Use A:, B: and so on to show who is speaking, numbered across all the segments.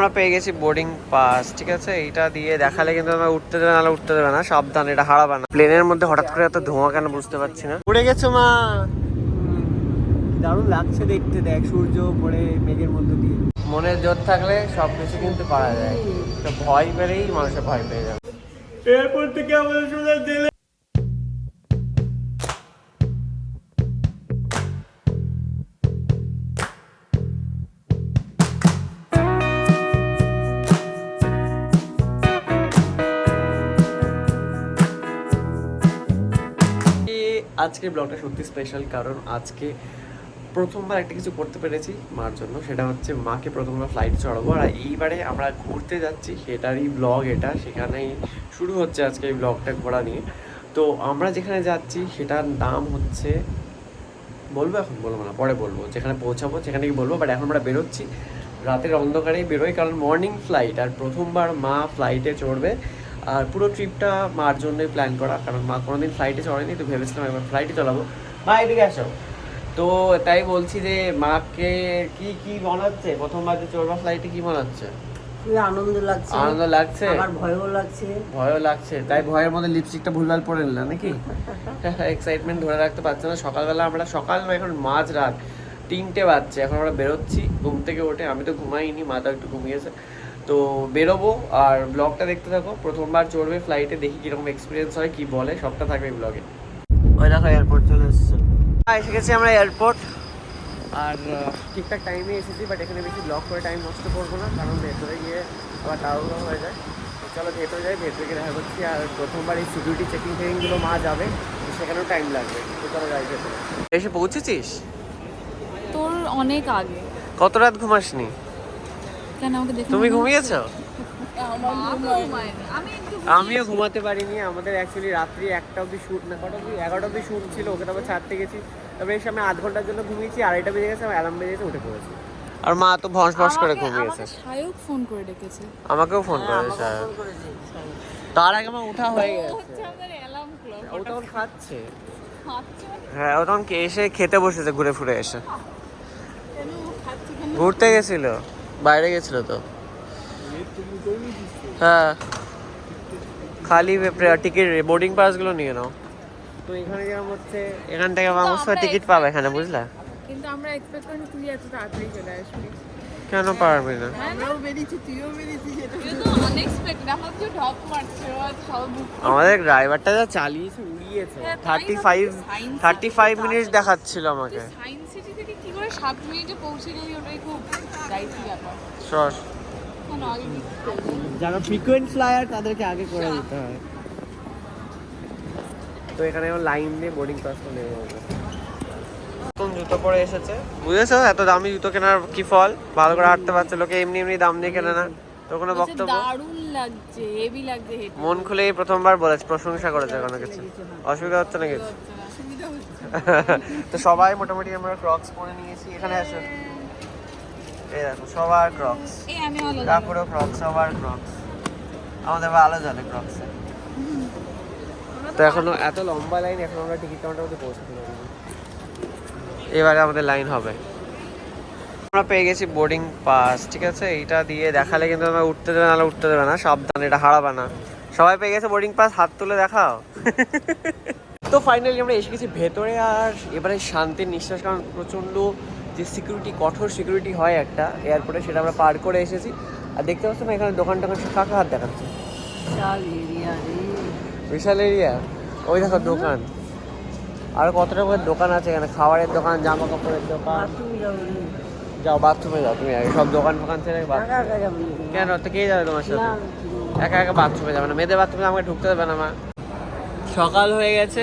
A: আমরা পেয়ে গেছি বোর্ডিং পাস ঠিক আছে? এটা দিয়ে দেখালে কিন্তু আমরা উঠতে দেবে না উঠতে দেবে না সাবধান এটা হারাবে না। প্লেনের মধ্যে হঠাৎ করে এত ধোঁয়া কেন বুঝতে পারছি না। উড়ে গেছো মা। দারুণ লাগছে দেখতে দেখ সূর্য পড়ে মেঘের মধ্যে দিয়ে। মনের জোর থাকলে সব কিছু কিন্তু পারা যায়। তো ভয় পেলেই মানুষের ভয় পেয়ে যাবে। এরপর থেকে আমাদের সোজা জেলে আজকে ব্লগটা সত্যি স্পেশাল কারণ আজকে প্রথমবার একটা কিছু করতে পেরেছি মার জন্য। সেটা হচ্ছে মাকে প্রথমবার ফ্লাইট চড়াবো। আর এইবারে আমরা ঘুরতে যাচ্ছি, সেটারই ব্লগ এটা। সেখানেই শুরু হচ্ছে আজকে এই ব্লগটা ঘোরা নিয়ে। তো আমরা যেখানে যাচ্ছি, সেটার নাম হচ্ছে বলব এখন? বলব না, পরে বলব। যেখানে পৌঁছাবো সেখানে কি বলব। বাট এখন আমরা বেরোচ্ছি। রাতের অন্ধকারেই বেরোই, কারণ মর্নিং ফ্লাইট আর প্রথমবার মা ফ্লাইটে চড়বে। আর পুরো ট্রিপটা মার জন্যই প্ল্যান করা কারণ মা কোনোদিন ফ্লাইটে চড়েনি তো ভেবেছিলাম একবার ফ্লাইটে চালাবো মা এদিকে আসো। তো তাই বলছি যে মাকে কি কি মনাচ্ছে? প্রথমবার যে চড়বা ফ্লাইটে কি মনাচ্ছে?
B: খুবই আনন্দ লাগছে।
A: আনন্দ লাগছে?
B: আমার ভয়ও লাগছে।
A: ভয়ও লাগছে। তাই ভয়ের মধ্যে লিপস্টিকটা ভুলভাল পরে নিলাম নাকি? এক্সাইটমেন্ট ধরে রাখতে পারছে না। সকালবেলা আমরা সকাল এখন মাঝ রাত। তিনটে বাজছে এখন আমরা বেরোচ্ছি ঘুম থেকে উঠে। আমি তো ঘুমাইনি মাথা একটু ঘুমিয়েছে। তো বেরোবো আর ব্লগটা দেখতে থাকো। প্রথমবার চড়বে ফ্লাইটে দেখি কীরকম এক্সপিরিয়েন্স হয় কি বলে সবটা থাকবে ব্লগে ওই দেখো এয়ারপোর্ট চলে এসেছে। এসে গেছি আমরা এয়ারপোর্ট আর ঠিকঠাক টাইমে এসেছি বাট এখানে বেশি ব্লক করে টাইম নষ্ট করব না কারণ ভেতরে গিয়ে আবার তাড়াহুড়ো হয়ে যায়। চলো ভেতরে যাই ভেতরে গিয়ে দেখা করছি আর প্রথমবার এই সিকিউরিটি চেকিং ফেকিংগুলো মা যাবে সেখানেও টাইম লাগবে। তো চলো যাই ভেতরে। এসে পৌঁছেছিস?
C: তোর অনেক আগে।
A: কত রাত ঘুমাসনি?
C: কেন আমাকে দেখে
A: তুমি ঘুমিয়েছো? আমিও ঘুমাতে পারিনি আমাদের অ্যাকচুয়ালি রাত্রি একটা অবধি শ্যুট না কটা অবধি? এগারোটা অবধি শ্যুট ছিল ওকে তারপর ছাড়তে গেছি। তারপরে এসে আমি আধ ঘণ্টার জন্য ঘুমিয়েছি আড়াইটা বেজে গেছে আমার অ্যালার্ম বেজে গেছে উঠে পড়েছি। আর মা তো ভস ভস করে ঘুমিয়েছে।
C: সায়ক ফোন করে ডেকেছে।
A: আমাকেও ফোন
B: হ্যাঁ,
A: করেছে তার আগে আমার উঠা হয়ে গেছে। ও তখন খাচ্ছে।
C: খাচ্ছে?
A: হ্যাঁ ও তখন এসে খেতে বসেছে ঘুরে ফুরে এসে। ঘুরতে গেছিল। বাইরে গেছিল তো। হ্যাঁ। খালি টিকিট বোর্ডিং পাসগুলো নিয়ে নাও। তো এখানে যেরকম হচ্ছে এখান থেকে মানুষ
C: আমরা
A: টিকিট পাবে এখানে বুঝলা?
C: কিন্তু আমরা এক্সপেক্ট করিনি তুই এত তাড়াতাড়ি চলে আসবি।
A: কেন পারবি না?
B: আমরাও বেরিয়েছি তুইও বেরিয়েছিস এটা
C: তো আনএক্সপেক্টেড আমার তো ঢপ মারছে সব
A: আমাদের ড্রাইভারটা যা চালিয়েছে উড়িয়েছে।
C: হ্যাঁ, তাই
A: থার্টি ফাইভ থার্টি ফাইভ
C: তো
A: মিনিটস
C: আসলে-
A: দেখাচ্ছিল আমাকে।
C: সায়েন্স সিটি থেকে করে সাত মিনিটে পৌঁছে গেলি ওটাই খুব ডাইসি ব্যাপার। করব
A: যারা ফ্রিকোয়েন্ট ফ্লায়ার তাদেরকে আগে করে দিতে হয়। তো এখানে লাইন দিয়ে বোর্ডিং পাসটা নেবে নতুন জুতো পরে এসেছে। বুঝেছ? এত দামি জুতো কেনার কি ফল? ভালো করে হাঁটতে পারছে লোকে এমনি এমনি দাম দিয়ে কেনে না। তোর কোনো বক্তব্য?
C: দারুণ লাগছে হেভি লাগছে
A: মন খুলে প্রথমবার বলেছে প্রশংসা করেছে কোনো কিছু। অসুবিধা হচ্ছে না কিছু? তো সবাই মোটামুটি আমরা ক্রক্স পরে নিয়েছি। এখানে আসো। এই দেখো সবার ক্রক্স কাপড়ও ক্রক্স সবার ক্রক্স আমাদের ভালো চলে ক্রক্স তো এখনও এত লম্বা লাইন এখন আমরা টিকিট কাউন্টার মধ্যে পৌঁছাতে পারিনি এবারে আমাদের লাইন হবে। আমরা পেয়ে গেছি বোর্ডিং পাস ঠিক আছে? এইটা দিয়ে দেখালে কিন্তু আমরা উঠতে দেবে না উঠতে দেবে না। সাবধান এটা হারাবে না। সবাই পেয়ে গেছে বোর্ডিং পাস হাত তুলে দেখাও। তো ফাইনালি আমরা এসে গেছি ভেতরে আর এবারে শান্তির নিঃশ্বাস কারণ প্রচণ্ড যে সিকিউরিটি কঠোর সিকিউরিটি হয় একটা এয়ারপোর্টে সেটা আমরা পার করে এসেছি। আর দেখতে পাচ্ছ না এখানে দোকান টোকান সব কাকা হাত দেখাচ্ছে।
B: বিশাল এরিয়া
A: ওই দেখো দোকান। আর কত রকমের দোকান আছে এখানে? খাবারের দোকান জামা কাপড়ের দোকান। যাও বাথরুমে যাও তুমি আগে। সব দোকান ফোকান ছেড়ে। কেন? তো কে যাবে তোমার সাথে? একা একা বাথরুমে যাবে না। মেয়েদের বাথরুমে আমাকে ঢুকতে দেবে না মা। সকাল হয়ে গেছে।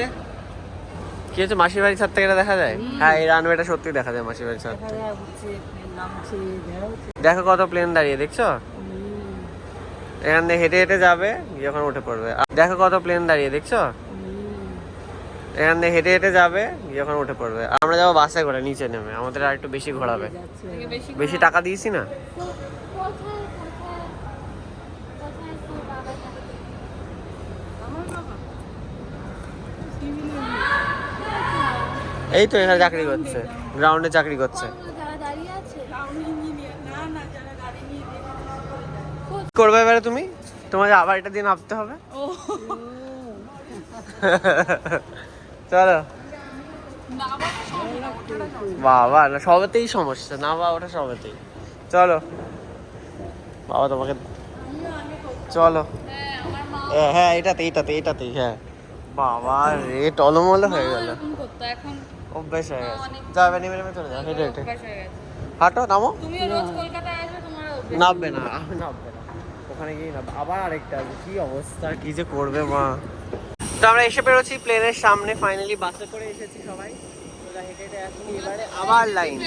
A: কি হচ্ছে মাসির বাড়ির ছাদ থেকে দেখা যায়? হ্যাঁ এই রানওয়েটা সত্যি দেখা যায় মাসির বাড়ির ছাদ
B: দেখা
A: কত প্লেন দাঁড়িয়ে দেখছ? এখান থেকে হেঁটে হেঁটে যাবে যখন উঠে পড়বে। দেখো কত প্লেন দাঁড়িয়ে দেখছ। এখান থেকে হেঁটে হেঁটে যাবে যখন উঠে পড়বে। আমরা যাব বাসে করে নিচে নেমে। আমাদের আর একটু বেশি ঘোরাবে।
C: বেশি
A: টাকা দিয়েছি না? এই তো এখানে চাকরি করছে গ্রাউন্ডে চাকরি করছে। করবে এবারে তুমি? তোমার আবার এটা দিয়ে নামতে হবে। চলো।
C: বাবা
A: না সবেতেই সমস্যা না বাবা ওটা সবেতেই। চলো। বাবা তোমাকে চলো।
C: হ্যাঁ
A: হ্যাঁ এটাতে এটাতে এটাতেই হ্যাঁ। বাবা রে টলমলো হয়ে গেল।
C: এখন
A: অভ্যাস হয়ে গেছে। যাবে নেমে নেমে চলে যাও। হেঁটে হেঁটে। হাঁটো নামো।
C: তুমিও রোজ কলকাতায় আসবে তোমার অভ্যাস।
A: নামবে না আহ, নামবে না। ওখানে গিয়ে নামবে। আবার আরেকটা কি অবস্থা কি যে করবে মা। তো আমরা এসে বেরোচ্ছি প্লেনের সামনে ফাইনালি বাসে করে এসেছি সবাই। হেঁটে হেঁটে আসছি। এবারে আবার লাইন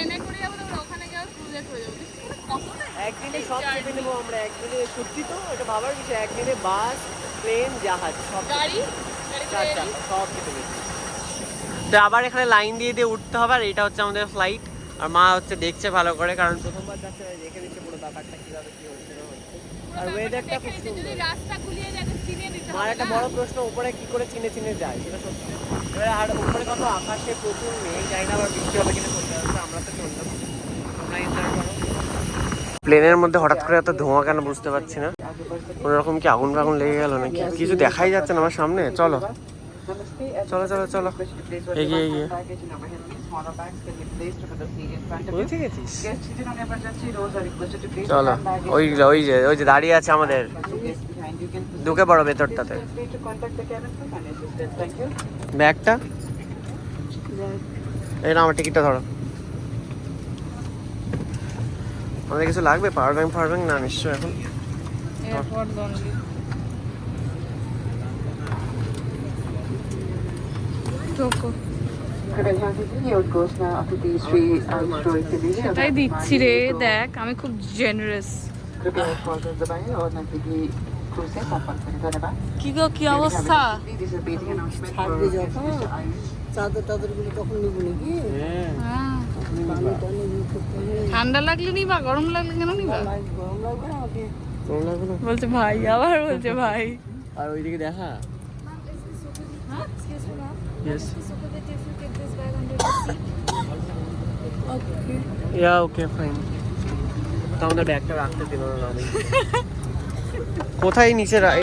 A: একদিনে সব চেপে নেব আমরা একদিনে সত্যি তো এটা ভাবার কিছু একদিনে বাস প্লেন জাহাজ সব
C: গাড়ি?
A: সব চেপে নিচ্ছি তো আবার এখানে লাইন দিয়ে দিয়ে উঠতে হবে আর এটা হচ্ছে আমাদের ফ্লাইট আর মা হচ্ছে দেখছে ভালো করে কারণ প্রথমবার যাচ্ছে দেখে নিচ্ছে পুরো ব্যাপারটা কীভাবে কি হচ্ছে আর ওয়েদারটা খুব সুন্দর।
C: রাস্তা গুলিয়ে
A: একটা? বড় প্রশ্ন উপরে কি করে চিনে চিনে যায় সেটা সত্যি। এবারে আর উপরে কত আকাশে প্রচুর মেঘ জানি না আবার বৃষ্টি হবে কিনা সত্যি আমরা তো চললাম তোমরা এনজয় করো। প্লেনের মধ্যে হঠাৎ করে এত ধোঁয়া কেন বুঝতে পারছি না? কোনোরকম কি আগুন ফাগুন লেগে গেল নাকি? কিছু দেখাই যাচ্ছে না আমার সামনে? চলো। চলো চলো চলো। এগিয়ে এগিয়ে। চলো ওই ওই যে ওই যে দাঁড়িয়ে আছে আমাদের। ঢুকে পড়ো ভেতরটাতে। ব্যাগটা? এই না আমার টিকিটটা ধরো। আমাদের কিছু লাগবে? Power bank power bank? না নিশ্চয় এখন।
C: সেটাই দিচ্ছি রে দেখ আমি খুব জেনারেস কি গো কি অবস্থা?
B: চাদর টাদরগুলো তখন নিবো নাকি?
C: হ্যাঁ।
B: হবে।
C: ঠান্ডা লাগলে নিবা গরম লাগলে কেন নিবা?
B: গরম লাগবে না?
C: বলছে ভাই আবার বলছে ভাই।
A: আর ওইদিকে দেখা? Yes. Yeah, okay, fine. তো আমাদের ব্যাগটা রাখতে দিল না আমি। কোথায় নিচে রা-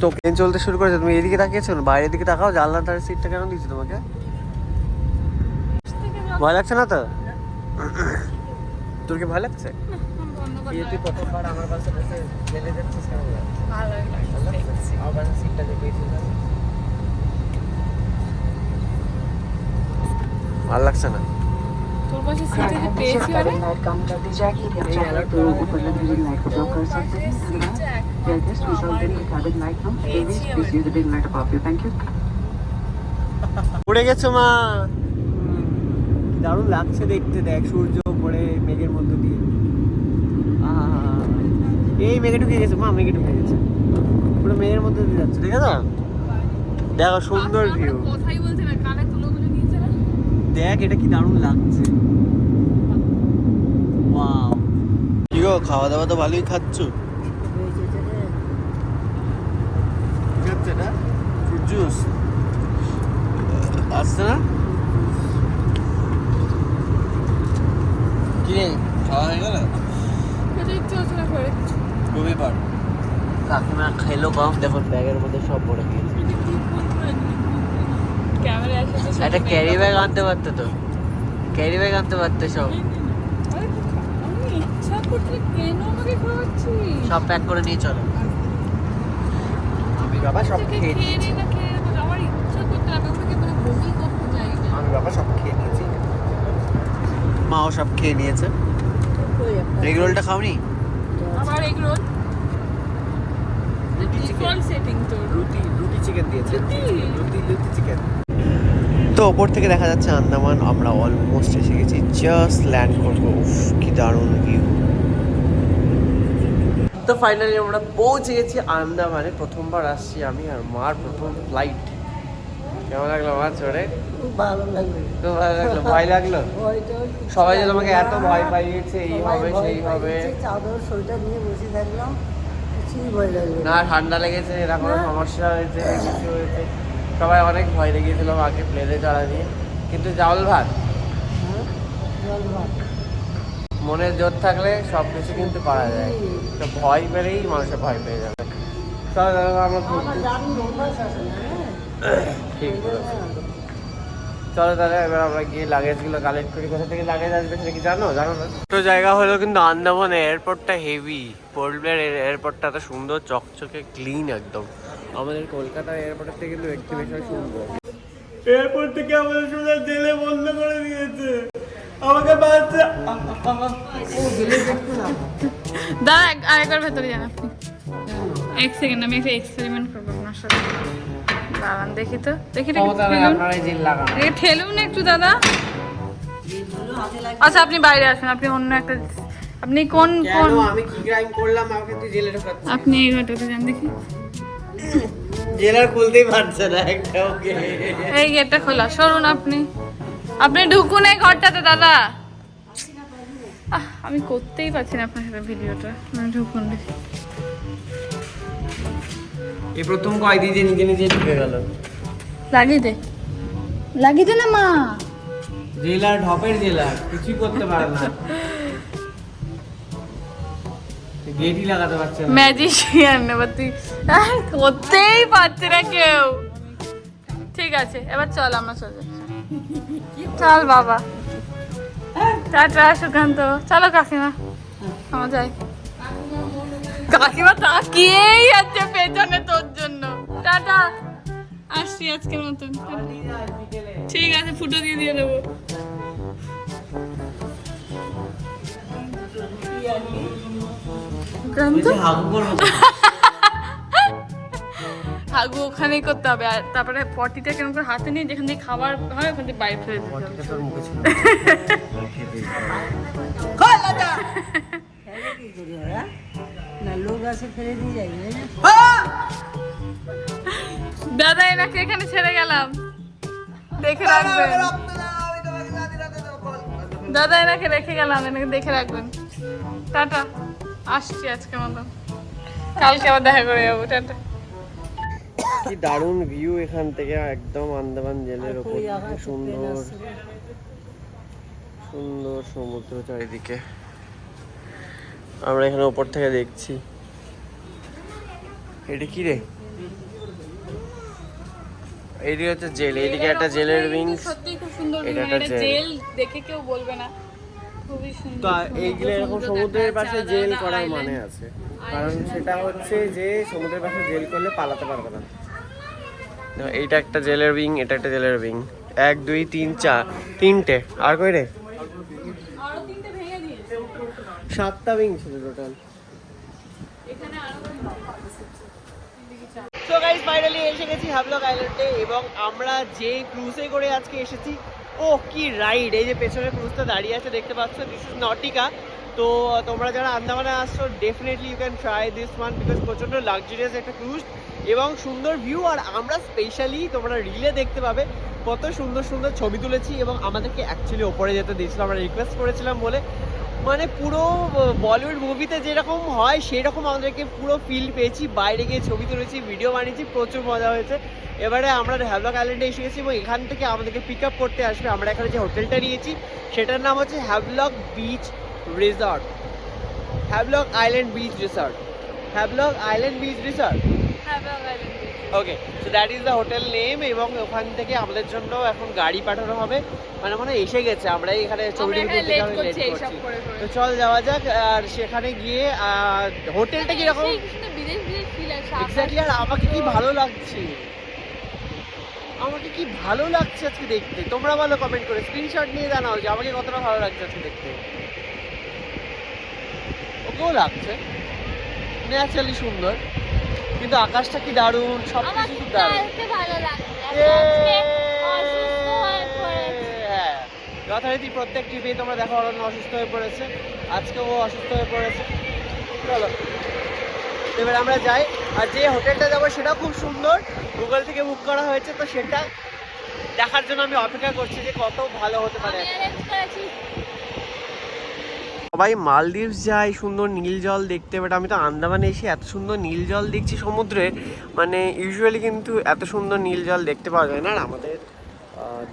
C: তো
A: প্লেন চলতে শুরু করেছে তুমি এদিকে তাকিয়েছো? না বাইরের দিকে তাকাও জানলার ধারে সিটটা কেন দিচ্ছি তোমাকে? ভয় লাগছে না তো? তোর কি ভয় লাগছে? তুই প্রথমবার আমার পাশে বসে জেলে যাচ্ছিস কেন
C: ভালো
A: আমার পাশে সিটটা দেখেছিস ভালো লাগছে না।
C: তোর পাশে সিটে যে পেয়েছি আরে
A: উড়ে গেছো মা। দারুণ লাগছে দেখতে দেখ সূর্য পড়ে মেঘের মধ্যে দিয়ে। এই মেঘে ঢুকে গেছে। মা মেঘে ঢুকে গেছে। পুরো মেঘের মধ্যে দিয়ে যাচ্ছে ঠিক আছে? দেখো সুন্দর ভিউ
C: কথাই বলছে না কানে
A: দেখ এটা কি দারুণ লাগছে। ওয়াও কি গো খাওয়া দাওয়া তো ভালোই খাচ্ছ?
B: হয়েছে যে
A: না? ফ্রুট জুস আসছে না? কি খাওয়া হয়ে গেল? খুবই পার কাকিমা খেলো কম দেখো ব্যাগের মধ্যে সব ভরে গিয়েছে। একটা ক্যারি ব্যাগ আনতে পারতো তো। ক্যারি ব্যাগ আনতে পারতো সব। প্যাক করে নিয়ে চলো। আমি বাবা সব খেয়ে নিয়েছি।
C: আমার আমি
A: বাবা সব খেয়ে নিয়েছি। মাও সব খেয়ে নিয়েছে। এগ রোলটা খাওনি
C: আবার এগ রোল
A: রুটি চিকেন রুটি রুটি চিকেন দিয়েছে?
C: রুটি?
A: রুটি চিকেন তো ওপর থেকে দেখা যাচ্ছে আন্দামান আমরা অলমোস্ট এসে গেছি জাস্ট ল্যান্ড করব। কি দারুণ ভিউ তো ফাইনালি আমরা পৌঁছে গেছি আন্দামানে প্রথমবার আসছি আমি আর মার প্রথম ফ্লাইট কেমন লাগল মার চড়ে?
B: ভালো
A: ভালো লাগল ভয় লাগল? সবাই যে
B: লাগবে
A: তোমাকে এত ভয় পাইয়েছে এই হবে সেই হবে।
B: পাইয়েছে, চাদর সোয়েটার নিয়ে বসে থাকলাম। কিছুই ভয় লাগবে
A: না। ঠান্ডা লেগেছে
B: এরকম
A: সমস্যা হয়েছে কিছু হয়েছে। সবাই অনেক ভয় লেগেছিল আগে প্লেনে চড়া নিয়ে কিন্তু?
B: জল ভাত
A: মনের জোর থাকলে সব কিছু কিন্তু করা যায় তো ভয় পেলেই মানুষের ভয় পেয়ে যাবে চলো আমরা
B: হ্যাঁ
A: ঠিক বলেছ। চলো তাহলে এবার আমরা গিয়ে লাগেজগুলো কালেক্ট করি। কোথা থেকে লাগেজ আসবে সেটা কি জানো? জানো না? তো জায়গা হলো কিন্তু আন্দামান এয়ারপোর্টটা হেভি পোর্টব্লেয়ার এয়ারপোর্টটা এত সুন্দর চকচকে ক্লিন একদম। আমাদের কলকাতা এয়ারপোর্টের থেকে কিন্তু একটু বেশি সুন্দর। এয়ারপোর্ট থেকে আমাদের শুধু জেলে বন্ধ করে দিয়েছে। আমাকে বাচ্চা
C: এক- আরেকবার ভেতরে যান আপনি। এক সেকেন্ড আমি একটা এক্সপেরিমেন্ট করব আপনার সাথে। দাঁড়ান দেখি তো। দেখি ঠেলুন। একটু দাদা। আচ্ছা আপনি বাইরে আসুন আপনি অন্য একটা আপনি কোন কোন?
A: আমি কি ক্রাইম করলাম? আমাকে তুই জেলে ঢোকাচ্ছিস
C: আপনি এই ঘরটাতে যান দেখি।
A: জেলার খুলতেই পারছে না একটা ওকে।
C: এই গেটটা খোলা সরুন আপনি। আপনি ঢুকুন এই ঘরটাতে দাদা। আহ, আমি করতেই পারছি না আপনার সাথে ভিডিওটা। আপনি ঢুকুন দেখি।
A: এই প্রথম কয়েকদিন যে নিজে নিজে ঢুকে গেল?
C: লাগিয়ে দে। লাগিয়ে দে না মা।
A: জেলার ঢপের জেলা কিছুই করতে পারে না। গেটই লাগাতে পারছে না।
C: ম্যাজিশিয়ান এবার তুই করতেই পারছে না কেউ। ঠিক আছে এবার চল আমরা চল। চল বাবা। টাটা সুকান্ত। চলো কাকিমা। আমরা যাই। কাকিমা তাকিয়েই আছে পেছনে তোর জন্য। টাটা। আসছি আজকের মতন। ঠিক আছে ফুটো দিয়ে দিয়ে দেবো।
A: হাগু
C: ওখানেই করতে হবে। আর তারপরে পটিটা কেমন করে হাতে নিয়ে যেখান থেকে খাবার হয় ওখান থেকে বাইরে ফেলে দিতে হবে।
B: না লোক আসে ফেলে দিয়ে যাই
C: দাদা এনাকে এখানে ছেড়ে গেলাম। দেখে রাখবেন। দাদা এনাকে রেখে গেলাম এনাকে দেখে রাখবেন। টাটা আসছি আজকের মতো কালকে আবার দেখা করে যাব টাটা।
A: কি দারুণ ভিউ এখান থেকে একদম আন্দামান জেলের ওপর সুন্দর সুন্দর সমুদ্র চারিদিকে। আমরা এখানে ওপর থেকে দেখছি। এটা কি রে? এইদিকে হচ্ছে জেল এইদিকে একটা জেলের উইংস
C: সত্যি খুব সুন্দর
A: এটা একটা জেল।
C: দেখে কেউ বলবে না। খুবই সুন্দর
A: তো এইগুলো এরকম সমুদ্রের পাশে জেল করার মানে আছে। কারণ সেটা হচ্ছে যে সমুদ্রের পাশে জেল করলে পালাতে পারবে না। এইটা একটা জেলের উইং এটা একটা জেলের উইং এক দুই তিন চার তিনটে। আর কই রে
C: আরও তিনটে ভেঙে দিয়েছে
A: সাতটা উইং ছিল টোটাল সো গাইস ফাইনালি এসে গেছি হ্যাভলক আইল্যান্ডে এবং আমরা যে ক্রুজে করে আজকে এসেছি, ও কি রাইড এই যে পেছনে ক্রুজটা দাঁড়িয়ে আছে, দেখতে পাচ্ছ দিস ইজ নটিকা তো তোমরা যারা আন্দামানে আসছো definitely you can try this one because প্রচণ্ড লাক্সারিয়াস একটা ক্রুজ এবং সুন্দর ভিউ আর আমরা স্পেশালি তোমরা রিলে দেখতে পাবে, কত সুন্দর সুন্দর ছবি তুলেছি এবং আমাদেরকে অ্যাকচুয়ালি ওপরে যেতে দিয়েছিল। আমরা রিকোয়েস্ট করেছিলাম বলে মানে পুরো বলিউড মুভিতে যেরকম হয় সেরকম আমাদেরকে পুরো ফিল পেয়েছি। বাইরে গিয়ে ছবি তুলেছি ভিডিও বানিয়েছি, প্রচুর মজা হয়েছে। এবারে আমরা হ্যাভলক আইল্যান্ডে এসে গেছি এবং এখান থেকে আমাদেরকে পিক আপ করতে আসবে। আমরা এখানে যে হোটেলটা নিয়েছি, সেটার নাম হচ্ছে Havelock beach resort Havelock island beach resort Havelock island beach resort okay so that is the hotel name এবং ওখান থেকে আমাদের জন্য এখন গাড়ি পাঠানো হবে। মানে মানে এসে গেছে আমরা এখানে ছবি। তো চল যাওয়া যাক আর সেখানে গিয়ে হোটেলটা কীরকম? এক্স্যাক্টলি আর আমাকে কি ভালো লাগছে? আমাকে কি ভালো লাগছে আজকে দেখতে? তোমরা ভালো কমেন্ট করে স্ক্রিনশট নিয়ে জানাও যে আমাকে কতটা ভালো লাগছে আজকে দেখতে। ওকেও লাগছে। ন্যাচারালি সুন্দর। কিন্তু আকাশটা কি দারুণ সব কিছু দারুণ।
D: হয়ে
A: যথারীতি প্রত্যেক টিভি তোমরা দেখো অরণ্য অসুস্থ হয়ে পড়েছে। আজকে ও অসুস্থ হয়ে পড়েছে। চলো এবার আমরা যাই। আর যে হোটেলটা যাব সেটাও খুব সুন্দর। গুগল থেকে বুক করা হয়েছে তো সেটা দেখার জন্য আমি অপেক্ষা করছি যে কত ভালো হতে পারে। সবাই মালদ্বীপস যায় সুন্দর নীল জল দেখতে বাট আমি তো আন্দামানে এসে এত সুন্দর নীল জল দেখছি সমুদ্রে মানে ইউজুয়ালি কিন্তু এত সুন্দর নীল জল দেখতে পাওয়া যায় না। আর আমাদের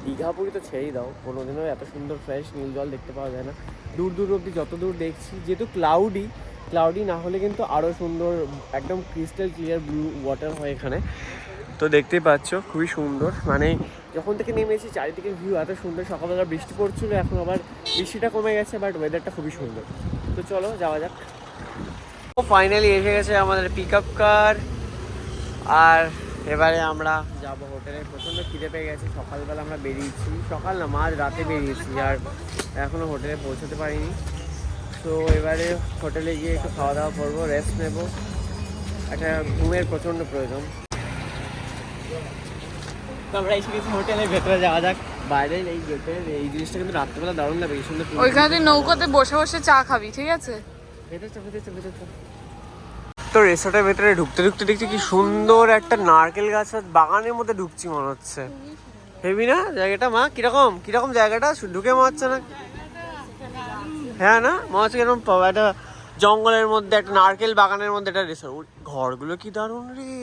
A: দীঘা পুরী তো ছেড়েই দাও, কোনোদিনও এত সুন্দর ফ্রেশ নীল জল দেখতে পাওয়া যায় না। দূর দূর অবধি যত দূর দেখছি, যেহেতু ক্লাউডি ক্লাউডি না হলে কিন্তু আরও সুন্দর, একদম ক্রিস্টাল ক্লিয়ার ব্লু ওয়াটার হয় এখানে। তো দেখতেই পাচ্ছ, খুবই সুন্দর। মানে যখন থেকে নেমেছি, চারিদিকে ভিউ এত সুন্দর। সকালবেলা বৃষ্টি পড়ছিল, এখন আবার বৃষ্টিটা কমে গেছে বাট ওয়েদারটা খুবই সুন্দর। তো চলো, যাওয়া যাক। ও ফাইনালি এসে গেছে আমাদের পিক আপ কার আর এবারে আমরা যাব হোটেলে প্রচণ্ড খিদে পেয়ে গেছে। সকালবেলা আমরা বেরিয়েছি। সকাল না, মাঝ রাতে বেরিয়েছি, আর এখনও হোটেলে পৌঁছতে পারিনি। তো এবারে হোটেলে গিয়ে একটু খাওয়া দাওয়া করব রেস্ট নেব। একটা ঘুমের প্রচণ্ড প্রয়োজন। তো আমরা এসে গেছি হোটেলের ভেতরে যাওয়া যাক। বাইরে এই গেটের এই জিনিসটা কিন্তু রাত্রেবেলা দারুণ লাগে এই সুন্দর
C: ওইখানে নৌকোতে বসে বসে চা খাবি ঠিক আছে।
A: তো রিসোর্টের ভেতরে ঢুকতে ঢুকতে দেখছি কি সুন্দর একটা নারকেল গাছের বাগানের মধ্যে ঢুকছি মনে হচ্ছে। হেবি না? জায়গাটা মা কীরকম? কীরকম জায়গাটা? ঢুকে মনে হচ্ছে না? হ্যাঁ না? মনে হচ্ছে কীরকম একটা জঙ্গলের মধ্যে একটা নারকেল বাগানের মধ্যে একটা রিসোর্ট ঘরগুলো কি দারুণ রে!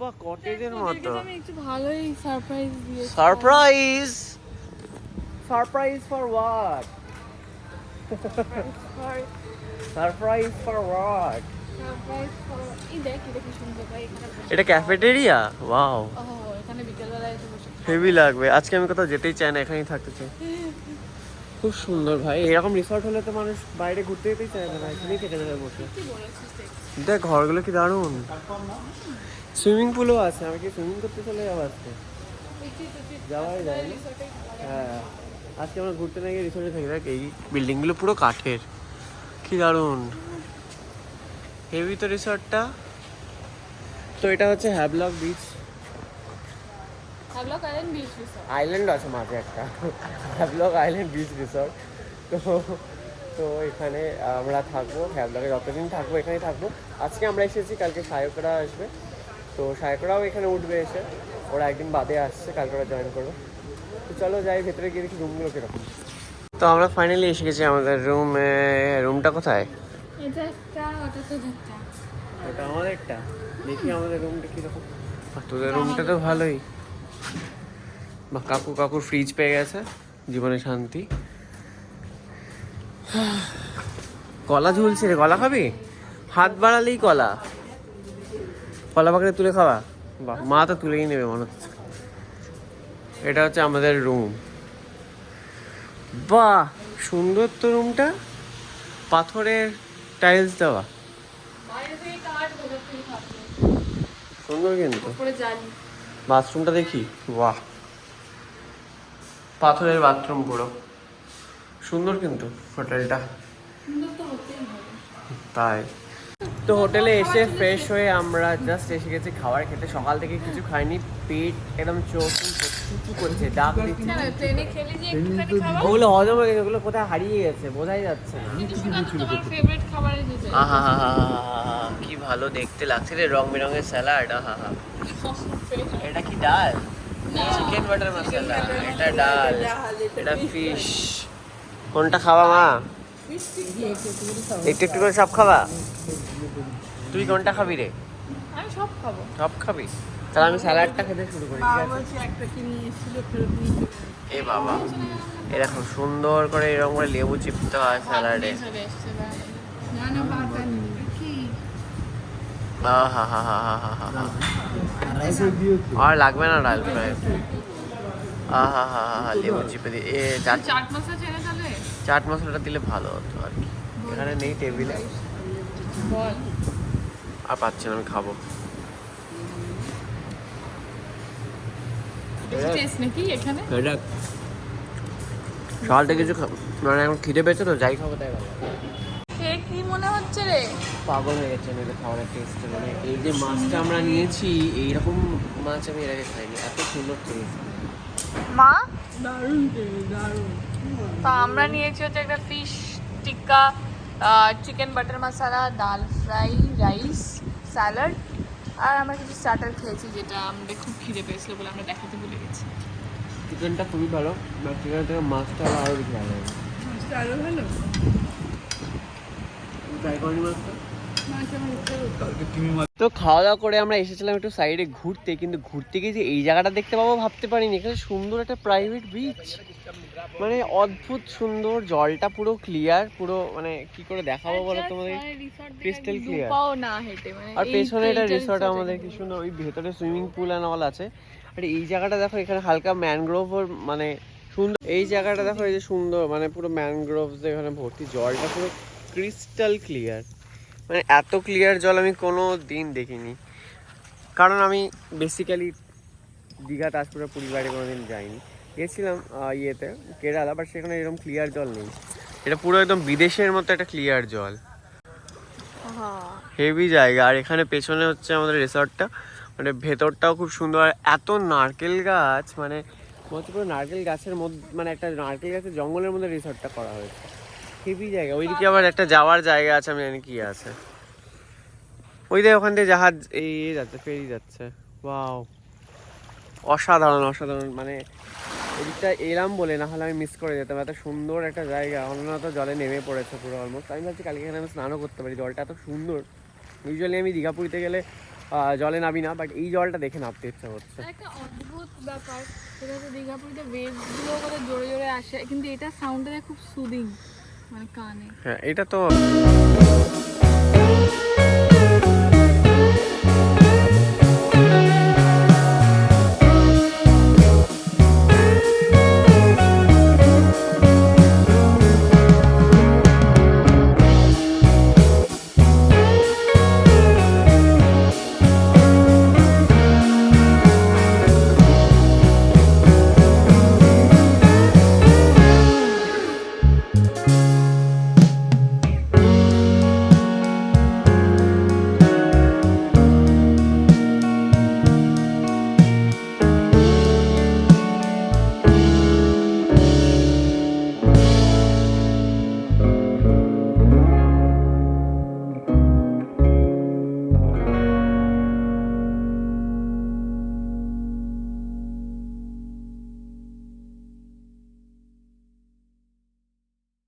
A: বা কটেজের মতো।
C: আমি একটু ভালোই surprise
A: surprise surprise for what surprise for what
C: দেখ এটা
A: ক্যাফেটেরিয়া ওয়াও হেভি লাগবে। আজকে আমি কোথাও যেতেই চাই না এখানেই থাকতে চাই। খুব সুন্দর ভাই। এরকম রিসর্ট হলে তো মানুষ বাইরে ঘুরতে যেতেই চায় না এখানেই থেকে যাবে বসে।
C: দেখ।
A: দেখ ঘরগুলো কি দারুণ। সুইমিং পুলও আছে আমি কি সুইমিং করতে চলে যাব আজকে। যাওয়াই যায় না হ্যাঁ আজকে আমরা ঘুরতে না গিয়ে রিসোর্টে থাকি। দেখ এই বিল্ডিংগুলো পুরো কাঠের। কি দারুণ। হেভি তো রিসর্টটা তো এটা হচ্ছে Havelock beach
C: hello current beach resort
A: island আছে মাঝে একটা। হ্যাভলক আইল্যান্ড বিচ রিসর্ট তো তো এখানে আমরা থাকব হ্যাভলকে যতদিন থাকব এখানেই থাকব। আজকে আমরা এসেছি কালকে সায়করা আসবে। তো সায়করাও এখানে উঠবে এসে। ওরা একদিন বাদে আসছে কালকে ওরা জয়েন করবে। তো চলো যাই ভেতরে গিয়ে দেখি রুমগুলো কীরকম। তো আমরা ফাইনালি এসে গেছি আমাদের রুমে রুমটা কোথায়?
C: এটা একটা ওটা তো একটা
A: ওটা আমাদেরটা দেখি আমাদের রুমটা কীরকম। তোদের রুমটা তো ভালোই। বা কাকু কাকুর ফ্রিজ পেয়ে গেছে জীবনে শান্তি। কলা ঝুলছে রে কলা খাবি? হাত বাড়ালেই কলা। কলা পাকড়ে তুলে খাওয়া? বাহ মা তো তুলেই নেবে মনে হচ্ছে। এটা হচ্ছে আমাদের রুম বাহ সুন্দর তো রুমটা পাথরের টাইলস দেওয়া। সুন্দর কিন্তু। বাথরুমটা দেখি? বাহ। পাথরের বাথরুম পুরো। সুন্দর কিন্তু হোটেলটা তাই। তো হোটেলে এসে ফ্রেশ হয়ে আমরা জাস্ট এসে গেছি খাবার খেতে। সকাল থেকে কিছু খাইনি পেট একদম চোখ চুচু করছে ডাক দিচ্ছে। ওগুলো হজম হয়ে গেছে ওগুলো কোথায় হারিয়ে গেছে বোঝাই যাচ্ছে না।
C: যেতে
A: হা হা কি ভালো দেখতে লাগছে রে রং বেরঙের স্যালাড আহা। হা এটা কি ডাল? চিকেন বাটার মশলা এটা ডাল এটা ফিশ কোনটা খাওয়া মা? একটু একটু করে সব খাওয়া তুই কোনটা খাবি রে?
C: আমি সব খাব।
A: সব খাবি? তাহলে আমি স্যালাডটা খেতে শুরু করি এ বাবা এরকম সুন্দর করে এরকম করে লেবু চিপতে হয় স্যালাডে। আর লাগবে না ডাল ফ্রাই আহা হা হা লেবু চিপে দিয়ে। এ চাট
C: মশলা
A: চাট মশলাটা দিলে ভালো হতো আর কি। এখানে নেই টেবিলে
C: বল।
A: আর পাচ্ছি না আমি খাব।
C: টেস্ট নাকি এখানে?
A: এটা সকাল থেকে কিছু মানে এখন খিদে পেয়েছে তো যাই খাব তাই ভালো।
C: কি মনে হচ্ছে রে?
A: পাগল হয়ে গেছে আমি এটা খাবারের টেস্ট মানে এই যে মাছটা আমরা নিয়েছি এইরকম মাছ আমি এর আগে খাইনি। এত সুন্দর টেস্ট
C: মা?
B: দারুণ দারুণ।
C: তো আমরা নিয়েছি হচ্ছে একটা fish tikka chicken butter masala dal fry rice salad আর আমরা কিছু স্টার্টার খেয়েছি যেটা আমাদের খুব খিদে পেয়েছিল বলে আমরা দেখাতে ভুলে গেছি।
A: চিকেনটা খুবই ভালো চিকেন থেকে মাছটা আরও বেশি ভালো
B: মাছটা আরও ভালো?
A: ট্রাই মাছটা? তো খাওয়া দাওয়া করে আমরা এসেছিলাম একটু সাইডে ঘুরতে কিন্তু ঘুরতে গিয়ে যে এই জায়গাটা দেখতে পাবো ভাবতে পারিনি। এখানে সুন্দর একটা প্রাইভেট বিচ মানে অদ্ভুত সুন্দর জলটা পুরো ক্লিয়ার পুরো মানে কি করে দেখাবো বলো তোমাদের? crystal clear।
C: পাও না হেঁটে মানে
A: আর পেছনে এটা রিসর্ট আমাদের কি সুন্দর ওই ভেতরে সুইমিং পুল অ্যান্ড অল আছে। আর এই জায়গাটা দেখো এখানে হালকা ম্যানগ্রোভ মানে সুন্দর। এই জায়গাটা দেখো এই যে সুন্দর মানে পুরো ম্যানগ্রোভ এখানে ভর্তি জলটা পুরো ক্রিস্টাল ক্লিয়ার মানে এত ক্লিয়ার জল আমি কোনো দিন দেখিনি। কারণ আমি বেসিক্যালি দীঘা তাজপুরের পরিবারে কোনোদিন যাইনি। গেছিলাম ইয়েতে কেরালা বাট সেখানে এরকম ক্লিয়ার জল নেই। এটা পুরো একদম বিদেশের মতো একটা ক্লিয়ার জল। হেভি জায়গা আর এখানে পেছনে হচ্ছে আমাদের রিসর্টটা। মানে ভেতরটাও খুব সুন্দর আর এত নারকেল গাছ মানে বলতে পুরো নারকেল গাছের মধ্যে মানে একটা নারকেল গাছের জঙ্গলের মধ্যে রিসর্টটা করা হয়েছে। হেভি জায়গা ওইদিকে আবার একটা যাওয়ার জায়গা আছে আমি জানি কি আছে। ওই যে ওখান থেকে জাহাজ এই এই যাচ্ছে ফেরি যাচ্ছে। ওয়াও অসাধারণ অসাধারণ মানে এদিকটা এলাম বলে না হলে আমি মিস করে যেতাম। এত সুন্দর একটা জায়গা। অন্য তো জলে নেমে পড়েছে পুরো অলমোস্ট আমি ভাবছি কালকে এখানে আমি স্নানও করতে পারি। জলটা এত সুন্দর। ইউজুয়ালি আমি দীঘা পুরীতে গেলে জলে নামি না বাট এই জলটা দেখে নামতে ইচ্ছা হচ্ছে
C: একটা অদ্ভুত ব্যাপার। সেটা হচ্ছে দীঘাপুরিতে ওয়েভগুলো করে জোরে জোরে আসে কিন্তু এটা সাউন্ডটা খুব সুদিং মানে কানে।
A: হ্যাঁ এটা তো